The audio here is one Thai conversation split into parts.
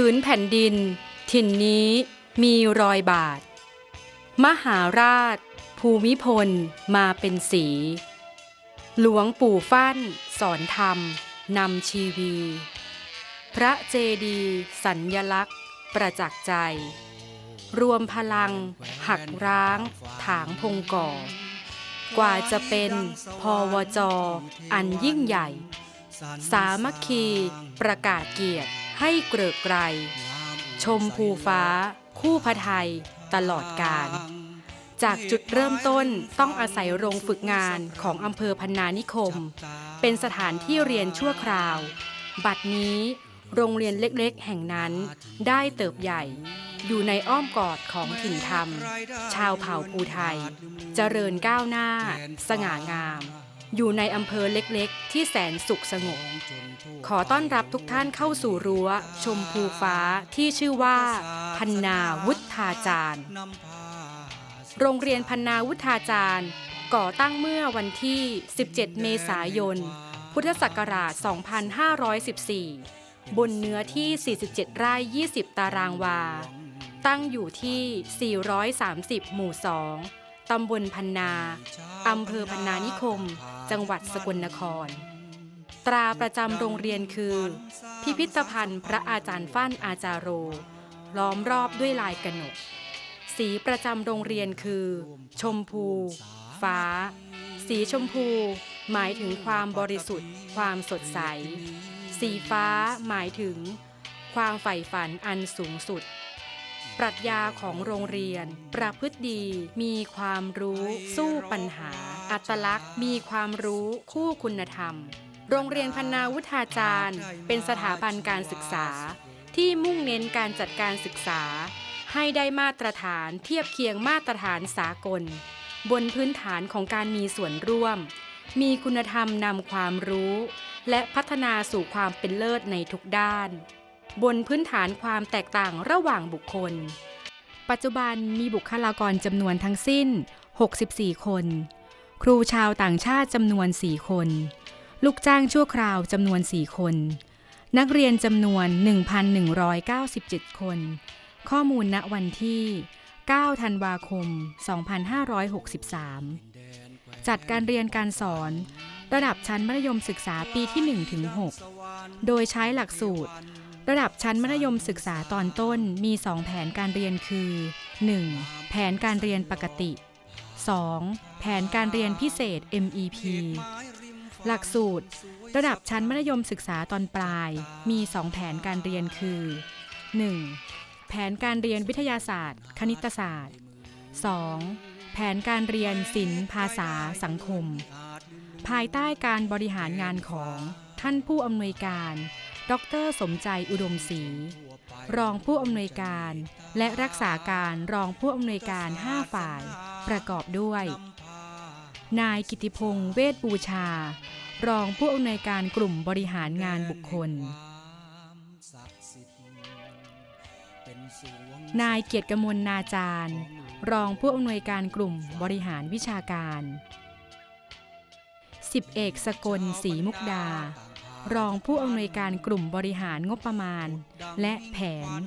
พื้นแผ่นดิน ถิ่นนี้มีรอยบาท มหาราช ภูมิพล มาเป็นสี หลวงปู่ฟั่น สอนธรรม นำชีวี พระเจดีสัญญลักษณ์ ประจักษ์ใจ รวมพลัง หักร้าง ถางพงก่อ กว่าจะเป็นพวจ อันยิ่งใหญ่ สามัคคีประกาศเกียรติ ให้เกริกไกรชมภูฟ้า คู่พระไทย ตลอดกาลจากจุดเริ่มต้นต้องอาศัยโรงฝึกงานของอำเภอพันนานิคม เป็นสถานที่เรียนชั่วคราว บัดนี้โรงเรียนเล็กๆ แห่งนั้นได้เติบใหญ่ อยู่ในอ้อมกอดของถิ่นธรรม ชาวเผ่าภูไทย เจริญก้าวหน้า สง่างาม อยู่ในอำเภอเล็กๆ ที่แสนสุขสงบขอต้อนรับทุกท่านเข้าสู่รั้ว ชมภูฟ้าที่ชื่อว่า พันนาวุฒาจารย์ โรงเรียนพันนาวุฒาจารย์ ก่อตั้งเมื่อวันที่ 17 เมษายน พุทธศักราช 2514 บนเนื้อที่ 47 ไร่ 20 ตารางวา ตั้งอยู่ที่ 430 หมู่ 2ตำบลพันนา อำเภอพันนานิคม จังหวัดสกลนคร ตราประจำโรงเรียนคือ พิพิธภัณฑ์พระอาจารย์ฟั่นอาจารโร ล้อมรอบด้วยลายกระหนก สีประจำโรงเรียนคือ ชมพู ฟ้า สีชมพู หมายถึงความบริสุทธิ์ ความสดใส สีฟ้าหมายถึง ความใฝ่ฝันอันสูงสุด ปรัชญาของโรงเรียน ประพฤติดีมีความรู้สู้ปัญหา อัตลักษณ์มีความรู้คู่คุณธรรม โรงเรียนพนนาวุฒาจารย์ เป็นสถาบันการศึกษา ที่มุ่งเน้นการจัดการศึกษา ให้ได้มาตรฐานเทียบเคียงมาตรฐานสากล บนพื้นฐานของการมีส่วนร่วม มีคุณธรรมนำความรู้ และพัฒนาสู่ความเป็นเลิศในทุกด้าน บนพื้นฐานความแตกต่างระหว่างบุคคล ปัจจุบันมีบุคลากรจำนวนทั้งสิ้น 64 คน ครูชาวต่างชาติจำนวน 4 คน ลูกจ้างชั่วคราวจำนวน 4 คน นักเรียนจำนวน 1,197 คน ข้อมูลณวันที่ 9 ธันวาคม 2563 จัดการเรียนการสอนระดับชั้นมัธยมศึกษาปีที่1ถึง6โดยใช้หลักสูตร ระดับชั้นมัธยมศึกษาตอนต้นมี 2 แผนการเรียนคือ 1. แผนการเรียนปกติ 2. แผนการเรียนพิเศษ MEP หลักสูตร ระดับชั้นมัธยมศึกษาตอนปลาย มี 2 แผนการเรียนคือ 1. แผนการเรียนวิทยาศาสตร์ คณิตศาสตร์ 2. แผนการเรียนศิลป์ภาษา สังคม ภายใต้การบริหารงานของท่านผู้อำนวยการ ดรสมใจอุดมศรีรองผู้อำนวยการ และรักษาการรองผู้อำนวยการ 5 ฝ่าย ประกอบด้วย นายกิติพงษ์เวชบูชา รองผู้อำนวยการกลุ่มบริหารงานบุคคล นายเกียรติกมลนาจารย์ รองผู้อำนวยการกลุ่มบริหารวิชาการสิบเอกสกลศรีมุกดา รองผู้อำนวยการกลุ่มบริหารงบประมาณ และแผน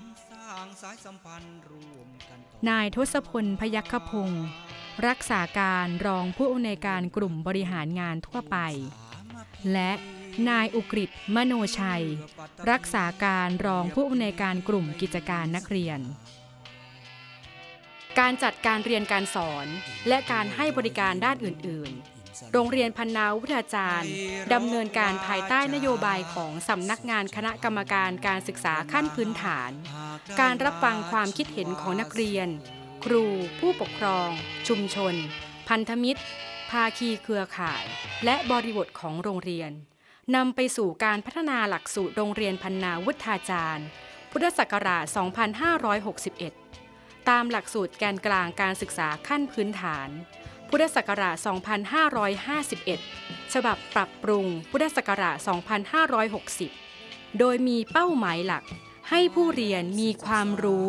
นายทศพลพยัคฆพงศ์รักษาการรองผู้อำนวยการกลุ่มบริหารงานทั่วไป และนายอุกฤษมโนชัย รักษาการรองผู้อำนวยการกลุ่มกิจการนักเรียน การจัดการเรียนการสอนและการให้บริการด้านอื่น ๆ โรงเรียนพันนาวุฒาจารย์ ดำเนินการภายใต้นโยบายของสำนักงานคณะกรรมการการศึกษาขั้นพื้นฐาน การรับฟังความคิดเห็นของนักเรียน ครู ผู้ปกครอง ชุมชน พันธมิตร ภาคีเครือข่าย และบริบทของโรงเรียนนำไปสู่การพัฒนาหลักสูตรโรงเรียนพันนาวุฒาจารย์ พุทธศักราช 2561 ตามหลักสูตรแกนกลางการศึกษาขั้นพื้นฐาน พุทธศักราช 2551 ฉบับปรับปรุงพุทธศักราช 2560 โดยมีเป้าหมายหลัก ให้ผู้เรียนมีความรู้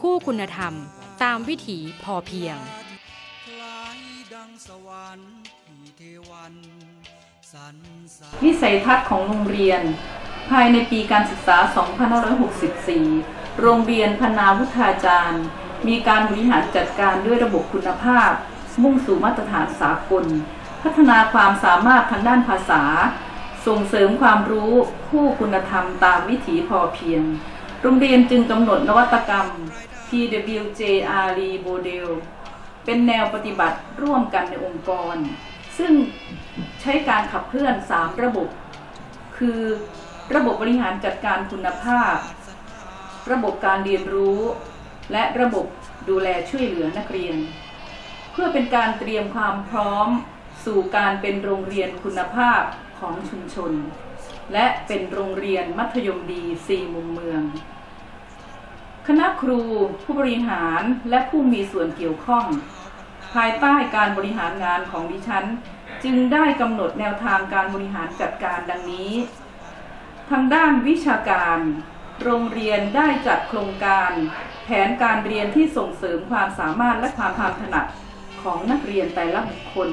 คู่คุณธรรม ตามวิถีพอเพียงวิสัยทัศน์ของโรงเรียน ภายในปีการศึกษา 2564 โรงเรียนพนาวุฒาจารย์ มีการบริหารจัดการด้วยระบบคุณภาพ มุ่งสู่มาตรฐานสากล พัฒนาความสามารถทางด้านภาษา ส่งเสริมความรู้คู่คุณธรรมตามวิถีพอเพียง โรงเรียนจึงกำหนดนวัตกรรม PWJR Model เป็นแนวปฏิบัติร่วมกันในองค์กร ซึ่งใช้การขับเคลื่อน 3 ระบบ คือระบบบริหารจัดการคุณภาพ ระบบการเรียนรู้ และระบบดูแลช่วยเหลือนักเรียน เพื่อเป็นการเตรียมความพร้อมสู่การเป็นโรงเรียนคุณภาพของชุมชน และเป็นโรงเรียนมัธยมดีสี่มุมเมือง คณะครูผู้บริหารและผู้มีส่วนเกี่ยวข้อง ภายใต้การบริหารงานของดิฉัน จึงได้กำหนดแนวทางการบริหารจัดการดังนี้ ทางด้านวิชาการ โรงเรียนได้จัดโครงการ แผนการเรียนที่ส่งเสริมความสามารถและความความถนัด ของนักเรียนแต่ละบุคคล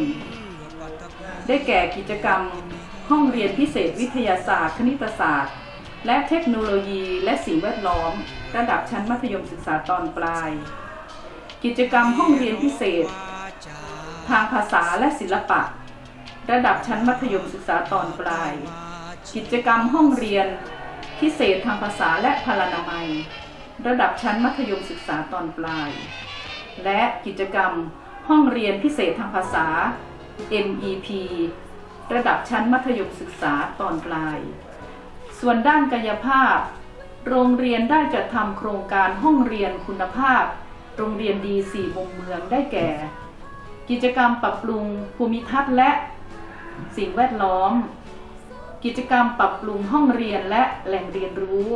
ได้แก่กิจกรรมห้องเรียนพิเศษวิทยาศาสตร์ คณิตศาสตร์ และเทคโนโลยีและสิ่งแวดล้อม ระดับชั้นมัธยมศึกษาตอนปลาย กิจกรรมห้องเรียนพิเศษ ทางภาษาและศิลปะ ระดับชั้นมัธยมศึกษาตอนปลาย กิจกรรมห้องเรียนพิเศษทางภาษาและพลานามัย ระดับชั้นมัธยมศึกษาตอนปลาย และกิจกรรม ห้องเรียนพิเศษทางภาษา MEP ระดับชั้นมัธยมศึกษาตอนปลาย ส่วนด้านกายภาพ โรงเรียนได้จัดทำโครงการห้องเรียนคุณภาพ โรงเรียนดีสี่มุมเมืองได้แก่ กิจกรรมปรับปรุงภูมิทัศน์และสิ่งแวดล้อม กิจกรรมปรับปรุงห้องเรียนและแหล่งเรียนรู้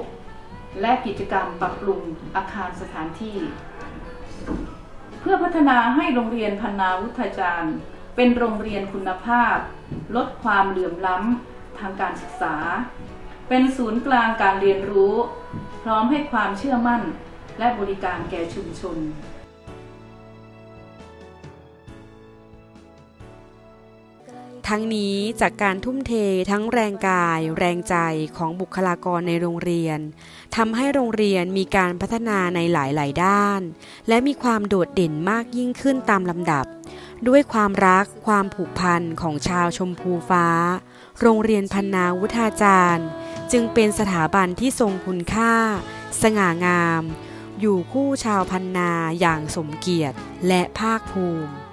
และกิจกรรมปรับปรุงอาคารสถานที่ พื่อพัฒนาให้โรงเรียนพันนาวุฒาจารย์ เป็นโรงเรียนคุณภาพ ลดความเหลื่อมล้ำทางการศึกษา เป็นศูนย์กลางการเรียนรู้ พร้อมให้ความเชื่อมั่นและบริการแก่ชุมชน ทั้งนี้จากการทุ่มเททั้งแรงกาย แรงใจของบุคลากรในโรงเรียนทำให้โรงเรียนมีการพัฒนาในหลาย ๆ ด้าน และมีความโดดเด่นมากยิ่งขึ้นตามลำดับ ด้วยความรักความผูกพันของชาวชมพูฟ้า โรงเรียนพันนาวุฒาจารย์ จึงเป็นสถาบันที่ทรงคุณค่า สง่างาม อยู่คู่ชาวพันนาอย่างสมเกียรติและภาคภูมิ